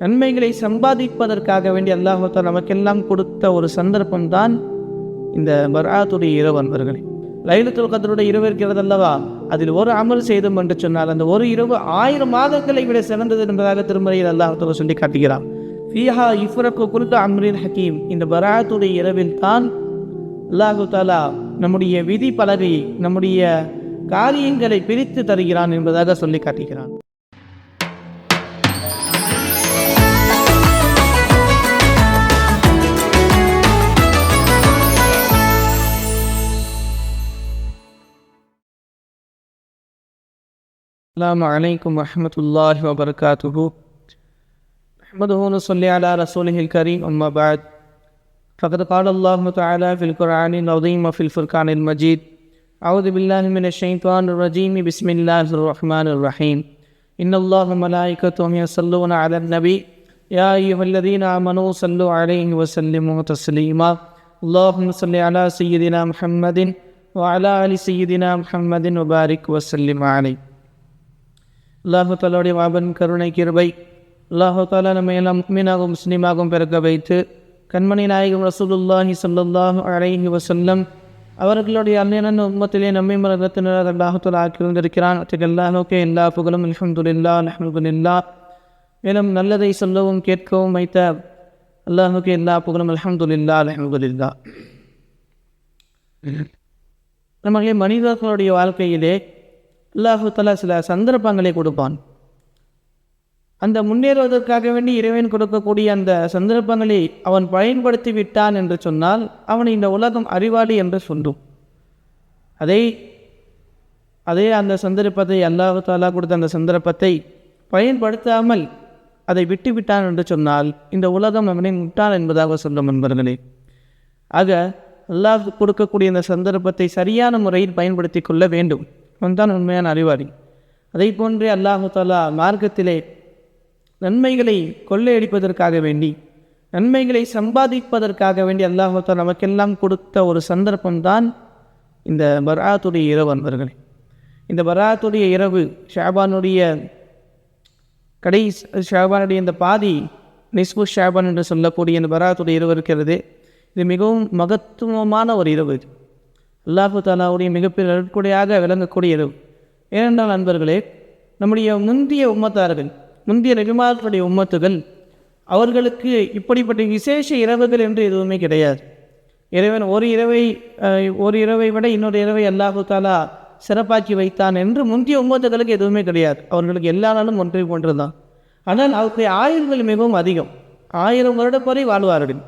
நன்மைகளை சம்பாதிப்பதற்காக வேண்டி அல்லாஹால நமக்கெல்லாம் கொடுத்த ஒரு சந்தர்ப்பம் தான் இந்த பராத்துடைய இரவு அன்பர்களே லைலத்துல் கதருடைய இரவு இருக்கிறது அல்லவா? அதில் ஒரு அமல் செய்தோம் என்று சொன்னால் அந்த ஒரு இரவு ஆயிரம் மாதங்களை விட சிறந்தது என்பதாக திருமறையில் அல்லாஹத்துல சொல்லி காட்டுகிறான் ஃபீஹா இஃப்ரக்கு குறித்த அம்ரின் ஹக்கீம் இந்த பராத்துடைய இரவில் தான் அல்லாஹு தாலா நம்முடைய விதி பலகை நம்முடைய காரியங்களை பிரித்து தருகிறான் என்பதாக சொல்லி காட்டுகிறான். السلام عليكم ورحمة الله وبركاته. نحمده ونصلي على رسوله الكريم. أما بعد فقد قال الله تعالى في القرآن العظيم وفي الفرقان المجيد أعوذ بالله من الشيطان الرجيم. بسم الله الرحمن الرحيم. إن الله وملائكته يصلون على النبي. يا أيها الذين آمنوا صلوا عليه وسلموا تسليما. اللهم صل على سيدنا محمد وعلى آل سيدنا محمد وبارك وسلم عليه. அல்லாஹு தாலாவுடைய மாபன் கருணை கிருபை அல்லாஹு தாலா நம்ம எல்லாம் முக்மீனாகவும் முஸ்லீமாகவும் பிறக்க வைத்து கண்மணி நாயகம் ரசூலுல்லாஹி ஸல்லல்லாஹு அலைஹி வசல்லம் அவர்களுடைய அன்னையன் உம்மத்திலே நம்மை மரத்தினர் அல்லாஹு தாலா ஆக்கியிருந்திருக்கிறான். அத்துக்கு அல்லாஹுக்கே எல்லா புகழும் அல்ஹம்துலில்லா அல்ஹம்துலில்லா மேலும் நல்லதை சொல்லவும் கேட்கவும் வைத்த அல்லாஹுக்கு எல்லா புகழும் அல்ஹம்துலில்லா அல்ஹம்துலில்லா நமக்கு மனிதர்களுடைய வாழ்க்கையிலே அல்லாஹு தலா சில சந்தர்ப்பங்களை கொடுப்பான். அந்த முன்னேறுவதற்காக வேண்டி இறைவன் கொடுக்கக்கூடிய அந்த சந்தர்ப்பங்களை அவன் பயன்படுத்தி விட்டான் என்று சொன்னால் அவன் இந்த உலகம் அறிவாளி என்று சொல்லும். அதை அதே அந்த சந்தர்ப்பத்தை அல்லாஹு தாலா கொடுத்த அந்த சந்தர்ப்பத்தை பயன்படுத்தாமல் அதை விட்டு விட்டான் என்று சொன்னால் இந்த உலகம் அவனை முட்டான் என்பதாக சொல்லும் நண்பர்களே. ஆக அல்லாஹ் கொடுக்கக்கூடிய இந்த சந்தர்ப்பத்தை சரியான முறையில் பயன்படுத்தி கொள்ள வேண்டும். அவன்தான் உண்மையான அறிவாளி. அதை போன்றே அல்லாஹு தாலா மார்க்கத்திலே நன்மைகளை கொள்ளையடிப்பதற்காக வேண்டி நன்மைகளை சம்பாதிப்பதற்காக வேண்டி அல்லாஹால நமக்கெல்லாம் கொடுத்த ஒரு சந்தர்ப்பம் தான் இந்த பராத்துடைய இரவு அன்பர்களே. இந்த பராத்துடைய இரவு ஷாபானுடைய கடை ஷாபானுடைய இந்த பாதி நிஸ்பு ஷாபான் என்று சொல்லக்கூடிய இந்த பராத்துடைய இரவு இருக்கிறது. இது மிகவும் மகத்துவமான ஒரு இரவு இது. அல்லாஹு தாலாவுடைய மிகப்பெரிய நற்கொடையாக விளங்கக்கூடியது. ஏனென்றால் நண்பர்களே நம்முடைய முந்திய உம்மத்தார்கள் முந்திய நபிமார்களுடைய உம்மத்துகள் அவர்களுக்கு இப்படிப்பட்ட விசேஷ இரவுகள் என்று எதுவுமே கிடையாது. இறைவன் ஒரு இரவை ஒரு இரவை விட இன்னொரு இரவை அல்லாஹு தாலா சிறப்பாக்கி வைத்தான் என்று முந்திய உம்மத்துகளுக்கு எதுவுமே கிடையாது. அவர்களுக்கு எல்லா நாளும் ஒன்றை போன்று தான் ஆனால் அவருடைய ஆயுள்கள் மிகவும் அதிகம். ஆயிரம் வருடம் வரை வாழ்வார்கள்.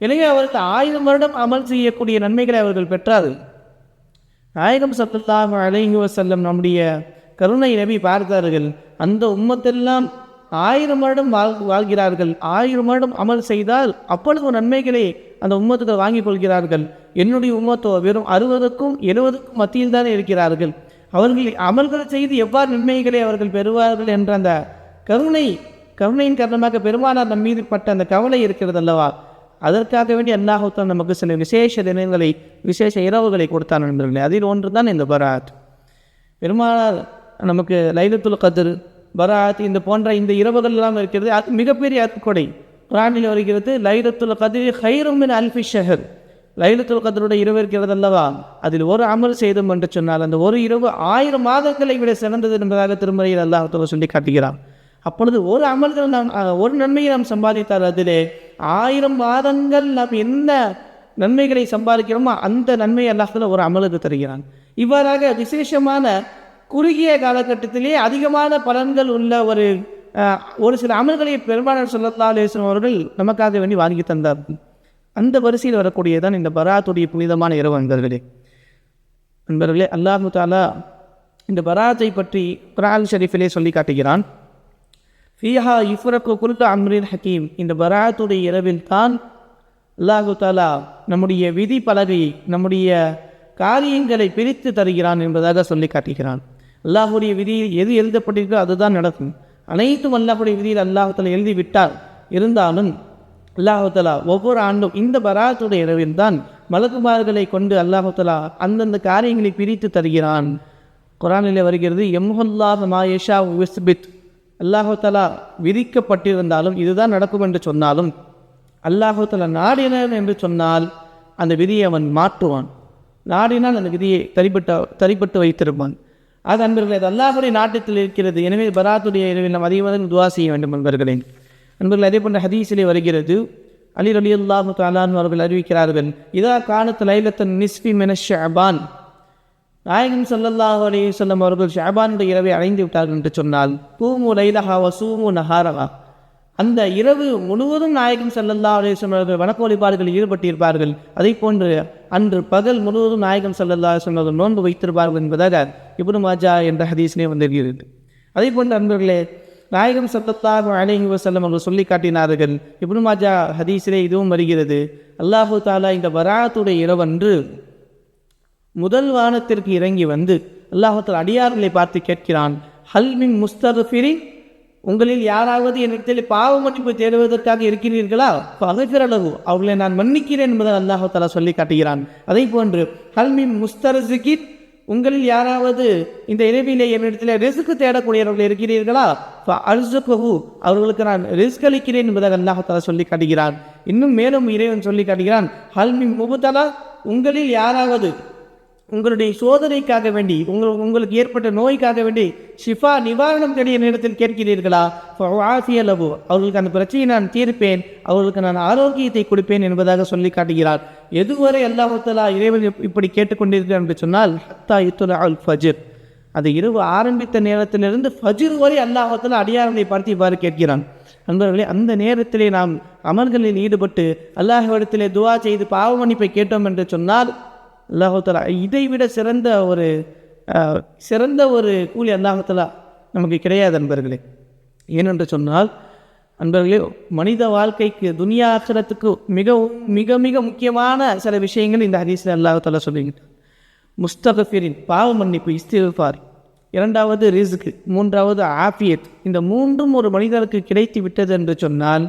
எனவே அவருக்கு ஆயிரம் வருடம் அமல் செய்யக்கூடிய நன்மைகளை அவர்கள் பெற்றார்கள். நாயகம் சத்துல்லாஹ் அலைஹி வசல்லம் நம்முடைய கருணை நபி பார்த்தார்கள். அந்த உம்மத்தெல்லாம் ஆயிரம் வருடம் வாழ் வாழ்கிறார்கள். ஆயிரம் வருடம் அமல் செய்தால் அப்பொழுது நன்மைகளை அந்த உம்மத்துக்கு வாங்கிக் கொள்கிறார்கள். என்னுடைய உம்மத்தோ வெறும் அறுபதுக்கும் எழுபதுக்கும் மத்தியில் தானே இருக்கிறார்கள். அவர்கள் அமல்கள் செய்து எவ்வாறு நன்மைகளை அவர்கள் பெறுவார்கள் என்ற அந்த கருணை கருணையின் காரணமாக பெருமானார் நம் மீது பட்ட அந்த கவலை இருக்கிறது அல்லவா? அதற்காக வேண்டி அல்லாஹுத்தான் நமக்கு சில விசேஷ தினங்களை விசேஷ இரவுகளை கொடுத்தான் நண்பர்களே. அதில் ஒன்று தான் இந்த பராத். பெருமானார் நமக்கு லைலத்துல் கதிர் பராத் இந்த போன்ற இந்த இரவுகள் எல்லாம் இருக்கிறது. அது மிகப்பெரிய அற்கொடை குரானில் வருகிறது லைலத்துல் கதிர் ஹைருமின் அல்ஃபி ஷஹர். லைலத்துல் கதருடைய இரவு இருக்கிறது அல்லவா? அதில் ஒரு அமல் செய்தோம் என்று சொன்னால் அந்த ஒரு இரவு ஆயிரம் மாதங்களை விட சிறந்தது என்பதாக திருமறையில் அல்லாஹத்துல சொல்லி காட்டுகிறான் அப்பொழுது ஒரு அமல்கள் நாம் ஒரு நன்மையை நாம் சம்பாதித்தால் அதிலே ஆயிரம் மாதங்கள் நாம் என்ன நன்மைகளை சம்பாதிக்கிறோமோ அந்த நன்மை அல்லாஹத்தில் ஒரு அமலுக்கு தருகிறான். இவ்வாறாக விசேஷமான குறுகிய காலகட்டத்திலே அதிகமான பலன்கள் உள்ள ஒரு ஒரு சில அமல்களை பெருமானார் சொல்லல்லா அலேஸ்வரம் அவர்கள் நமக்காக வேண்டி வாங்கி தந்தார் அந்த வரிசையில் வரக்கூடியதான் இந்த பராத்துடைய புனிதமான இரவு அன்பர்களே. அன்பர்களே அல்லாஹு தாலா இந்த பராத்தை பற்றி குரான் ஷரீஃபிலே சொல்லி காட்டுகிறான். ஃபீஹா இஃப்ரக்கு குருத்து அம்ரின் ஹக்கீம் இந்த பராத்துடைய இரவில் தான் அல்லாஹு தாலா நம்முடைய விதி பலகையை நம்முடைய காரியங்களை பிரித்து தருகிறான் என்பதாக சொல்லி காட்டுகிறான். அல்லாஹுடைய விதியில் எது எழுதப்பட்டிருக்கோ அதுதான் நடக்கும். அனைத்தும் அல்லாஹுடைய விதியில் அல்லாஹால எழுதிவிட்டார். இருந்தாலும் அல்லாஹாலா ஒவ்வொரு ஆண்டும் இந்த பராத்துடைய இரவில் தான் மலக்குமார்களை கொண்டு அல்லாஹாலா அந்தந்த காரியங்களை பிரித்து தருகிறான். குரானிலே வருகிறது எம்ஹுல்லாஹ் மாயேஷா விஸ்பித் அல்லாஹுத்தலா விதிக்கப்பட்டிருந்தாலும் இதுதான் நடக்கும் என்று சொன்னாலும் அல்லாஹுத்தலா நாடினர் என்று சொன்னால் அந்த விதியை அவன் மாற்றுவான். நாடினால் அந்த விதியை தரிப்பட்ட தரிப்பட்டு வைத்திருப்பான். அது அன்பர்களே அது அல்லாஹுடைய நாட்டத்தில் இருக்கிறது. எனவே பராத்துடைய இரவில் நாம் அதிகமாக துவா செய்ய வேண்டும் என்பர்களே அன்பர்கள் அதே போன்ற ஹதீஸிலே வருகிறது. அலி அலி அல்லாஹு தாலான் அவர்கள் அறிவிக்கிறார்கள் இதா காலத்து லைலத்தன் நிஸ்பி மெனஷ் அபான் நாயகன் சல்லல்லாஹ் அலைஹி வஸல்லம் அவர்கள் ஷாபானுடைய இரவை அடைந்து விட்டார்கள் என்று சொன்னால் பூமு லைலஹா சூமு நஹாரஹா. அந்த இரவு முழுவதும் நாயகன் சல்லல்லா அலைஹி வஸல்லம் அவர்கள் வணக்க வழிபாடுகளில் ஈடுபட்டிருப்பார்கள். அதே போன்று அன்று பகல் முழுவதும் நாயகன் சல்லல்லா அலைஹி அவர்கள் நோன்பு வைத்திருப்பார்கள் என்பதாக இப்னு மாஜா என்ற ஹதீஸ்னே வந்திருக்கிறது. அதே போன்று அன்பர்களே நாயகம் ஸல்லல்லாஹு அலைஹி வசல்லம் அவர்கள் சொல்லி காட்டினார்கள். இப்னு மாஜா ஹதீஸிலே இதுவும் வருகிறது. அல்லாஹு தாலா இந்த வராத்துடைய இரவன்று முதல் வானத்திற்கு இறங்கி வந்து அல்லாஹத்தில் அடியார்களை பார்த்து கேட்கிறான் ஹல்மின் முஸ்தரஃபிரின் உங்களில் யாராவது என்னிடத்தில் பாவ மன்னிப்பு தேடுவதற்காக இருக்கிறீர்களா? பகைப்பிரளவு அவர்களை நான் மன்னிக்கிறேன் என்பதை அல்லாஹு சொல்லி காட்டுகிறான். அதே போன்று ஹல்மின் முஸ்தரசிகின் உங்களில் யாராவது இந்த இரவிலே என்னிடத்தில் ரிஸ்க்கு தேடக்கூடியவர்கள் இருக்கிறீர்களா? அல்சுகஹு அவர்களுக்கு நான் ரிஸ்க் அளிக்கிறேன் என்பதாக அல்லாஹு சொல்லி காட்டுகிறான். இன்னும் மேலும் இறைவன் சொல்லி காட்டுகிறான் ஹல்மின் முபுதலா? உங்களில் யாராவது உங்களுடைய சோதனைக்காக வேண்டி உங்கள் உங்களுக்கு ஏற்பட்ட நோய்க்காக வேண்டி ஷிஃபா நிவாரணம் தேடிய நேரத்தில் கேட்கிறீர்களா? ஆசியலவு அவர்களுக்கு அந்த பிரச்சனையை நான் தீர்ப்பேன் அவர்களுக்கு நான் ஆரோக்கியத்தை கொடுப்பேன் என்பதாக சொல்லி காட்டுகிறார். எதுவரை அல்லாஹலா இறைவன் இப்படி கேட்டுக்கொண்டிருக்கிறார் என்று சொன்னால் ஹத்தா இத்துலா அல் ஃபஜிர். அது இரவு ஆரம்பித்த நேரத்திலிருந்து ஃபஜிர் வரை அல்லாஹத்தில் அடியாரங்களை பார்த்து இவ்வாறு கேட்கிறான். நண்பர்களே அந்த நேரத்திலே நாம் அமல்களில் ஈடுபட்டு அல்லாஹ் இடத்திலே துவா செய்து பாவ மன்னிப்பை கேட்டோம் என்று சொன்னால் அல்லாஹாலா இதை விட சிறந்த ஒரு சிறந்த ஒரு கூலி அல்லாஹாலா நமக்கு கிடையாது அன்பர்களே. ஏனென்று சொன்னால் அன்பர்களே மனித வாழ்க்கைக்கு துனியா ஆசிரத்துக்கு மிகவும் மிக மிக முக்கியமான சில விஷயங்கள் இந்த ஹதீஸில் அல்லாஹாலா சொல்லுங்க முஸ்தகஃபிரின் பாவ மன்னிப்பு இஸ்திஃபார். இரண்டாவது ரிஸ்க் மூன்றாவது ஆஃபியத். இந்த மூன்றும் ஒரு மனிதனுக்கு கிடைத்து விட்டது என்று சொன்னால்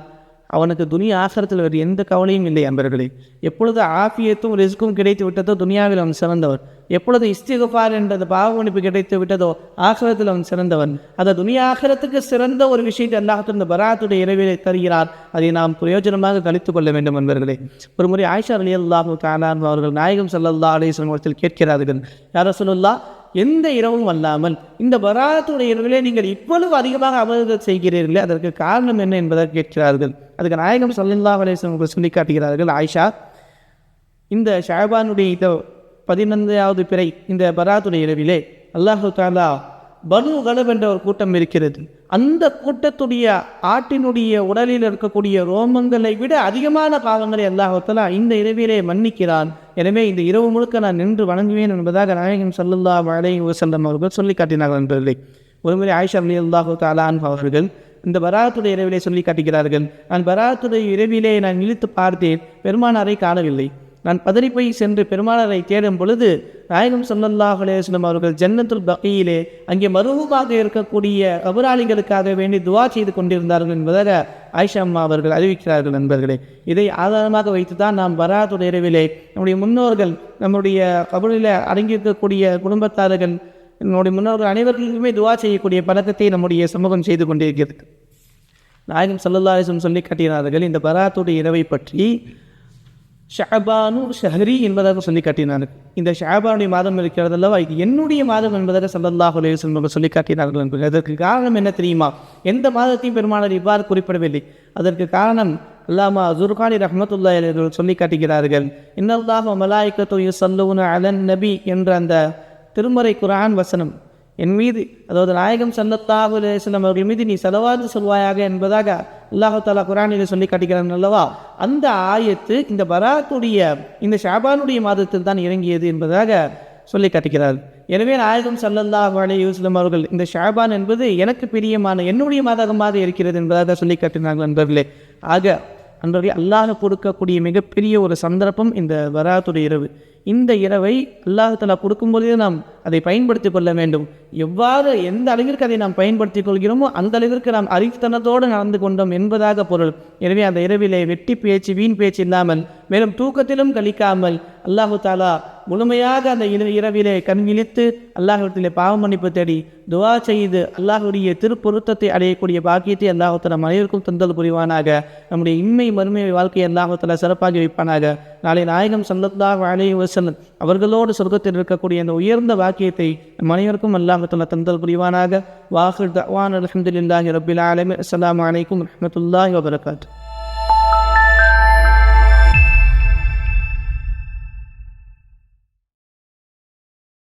அவனுக்கு துனியா ஆசிரத்தில் வேறு எந்த கவலையும் இல்லை அன்பர்களே. எப்பொழுது ஆஃபியத்தும் ரிஸ்க்கும் கிடைத்து விட்டதோ துனியாவில் அவன் சிறந்தவன். எப்பொழுது இஸ்திகுபார் என்ற பாவமணிப்பு கிடைத்து விட்டதோ ஆசிரத்தில் அவன் சிறந்தவன். அந்த துனியாகரத்துக்கு சிறந்த ஒரு விஷயத்தை அல்லாஹத்தில் இந்த பராத்துடைய இரவிலை தருகிறார். அதை நாம் பிரயோஜனமாக கழித்துக் கொள்ள வேண்டும் என்பவர்களே ஒரு முறை ஆயிஷா அலி அல்லாஹு தானான் அவர்கள் நாயகம் சல்லா அலிஸ்லாம் இடத்தில் கேட்கிறார்கள். யார சொல்லுல்லா எந்த இரவும் அல்லாமல் இந்த பராத்துடைய இரவிலே நீங்கள் இவ்வளவு அதிகமாக அமல்கள் செய்கிறீர்களே அதற்கு காரணம் என்ன? என்பதை கேட்கிறார்கள். அதுக்கு நாயகம் சல்லல்லா அலிஸ்லாம் அவர்கள் சொல்லி காட்டுகிறார்கள் ஆயிஷா. இந்த ஷாபானுடைய இந்த பதினைந்தாவது பிறை இந்த பராத்துடைய இரவிலே அல்லாஹு தாலா பனு கலப் என்ற ஒரு கூட்டம் இருக்கிறது. அந்த கூட்டத்துடைய ஆட்டினுடைய உடலில் இருக்கக்கூடிய ரோமங்களை விட அதிகமான பாவங்களை அல்லாஹத்தலா இந்த இரவிலே மன்னிக்கிறான். எனவே இந்த இரவு முழுக்க நான் நின்று வணங்குவேன் என்பதாக நாயகம் சல்லுல்லா வலை வஸல்லம் அவர்கள் சொல்லி காட்டினார்கள் என்பதில்லை. ஒருமுறை ஆயிஷா அலி அல்லாஹு தாலான் அவர்கள் இந்த பராத்துடைய இரவிலே சொல்லி காட்டுகிறார்கள். நான் பராத்துடைய இரவிலே நான் இழுத்து பார்த்தேன் பெருமானாரை காணவில்லை. நான் பதறிப்பை சென்று பெருமானாரை தேடும் பொழுது நாயகம் ஸல்லல்லாஹு அலைஹி அவர்கள் ஜன்னத்துல் பகையிலே அங்கே மருவமாக இருக்கக்கூடிய அபராளிகளுக்காக வேண்டி துவா செய்து கொண்டிருந்தார்கள் என்பதாக ஆயிஷா அம்மா அவர்கள் அறிவிக்கிறார்கள் நண்பர்களே. இதை ஆதாரமாக வைத்து தான் நாம் பராத்துடைய இரவிலே நம்முடைய முன்னோர்கள் நம்முடைய கபரில் அடங்கியிருக்கக்கூடிய குடும்பத்தார்கள் நம்முடைய முன்னோர்கள் அனைவர்களுக்குமே துவா செய்யக்கூடிய பழக்கத்தை நம்முடைய சமூகம் செய்து கொண்டிருக்கிறது. நாயகம் சல்லல்லாசம் சொல்லி காட்டினார்கள் இந்த பராத்துடைய இரவை பற்றி ஷாபானு ஷஹரி என்பதாக சொல்லி காட்டினார்கள். இந்த ஷாபானுடைய மாதம் இருக்கிறது அல்லவா? இது என்னுடைய மாதம் என்பதாக ஸல்லல்லாஹு அலைஹி சொல்லி காட்டினார்கள் என்பது அதற்கு காரணம் என்ன தெரியுமா? எந்த மாதத்தையும் பெருமானார் இவ்வாறு குறிப்பிடவில்லை. அதற்கு காரணம் அல்லாமா ஜுர்கானி ரஹமத்துல்லா அவர்கள் சொல்லி காட்டுகிறார்கள் இன்னல்லாஹு மலாயிக்கத்து யுஸல்லூன அலன் நபி என்ற அந்த திருமறை குரான் வசனம். என் மீது அதாவது நாயகம் சல்லல்லாஹு அலைஹி அவர்கள் மீது நீ செலவாது சொல்வாயாக என்பதாக அல்லாஹு தாலா குரானில் சொல்லி காட்டுகிறான் அல்லவா? அந்த ஆயத்து இந்த பராத்துடைய இந்த ஷாபானுடைய மாதத்தில் தான் இறங்கியது என்பதாக சொல்லி காட்டுகிறார் எனவே நாயகம் சல்லல்லாஹு அலைஹி யூஸ்லம் அவர்கள் இந்த ஷாபான் என்பது எனக்கு பிரியமான என்னுடைய மாதகமாக இருக்கிறது என்பதாக சொல்லி காட்டினார்கள் நண்பர்களே. ஆக அன்றைய அல்லாஹ் கொடுக்கக்கூடிய மிகப்பெரிய ஒரு சந்தர்ப்பம் இந்த வராத்துடைய இரவு. இந்த இரவை அல்லாஹாலா கொடுக்கும்போதே நாம் அதை பயன்படுத்தி கொள்ள வேண்டும். எவ்வாறு எந்த அளவிற்கு அதை நாம் பயன்படுத்திக் கொள்கிறோமோ அந்த அளவிற்கு நாம் அறிவுத்தனத்தோடு நடந்து கொண்டோம் என்பதாக பொருள். எனவே அந்த இரவிலே வெட்டி பேச்சு வீண் பேச்சு இல்லாமல் மேலும் தூக்கத்திலும் கழிக்காமல் அல்லாஹு தாலா முழுமையாக அந்த இரவிலே கண்விழித்து விழித்து பாவ மன்னிப்பு தேடி துவா செய்து அல்லாஹுடைய திருப்பொருத்தத்தை அடையக்கூடிய பாக்கியத்தை அல்லாஹுத்தலா மனைவருக்கும் தந்தல் புரிவானாக. நம்முடைய இன்மை மறுமை வாழ்க்கையை அல்லாஹுத்தலா சிறப்பாகி வைப்பானாக. நாளை நாயகம் சல்லல்லாஹு அலைஹி வஸல்லம் அவர்களோடு சொர்க்கத்தில் இருக்கக்கூடிய அந்த உயர்ந்த வாக்கியத்தை மனைவருக்கும் அனைவருக்கும் தந்தல் புரிவானாக. வாஹிர் தவான் அலமதுல்லாஹி ரபில் ஆலமி. அஸ்லாம் அலைக்கும் வரஹ்மத்துல்லாஹி வபரகாத்து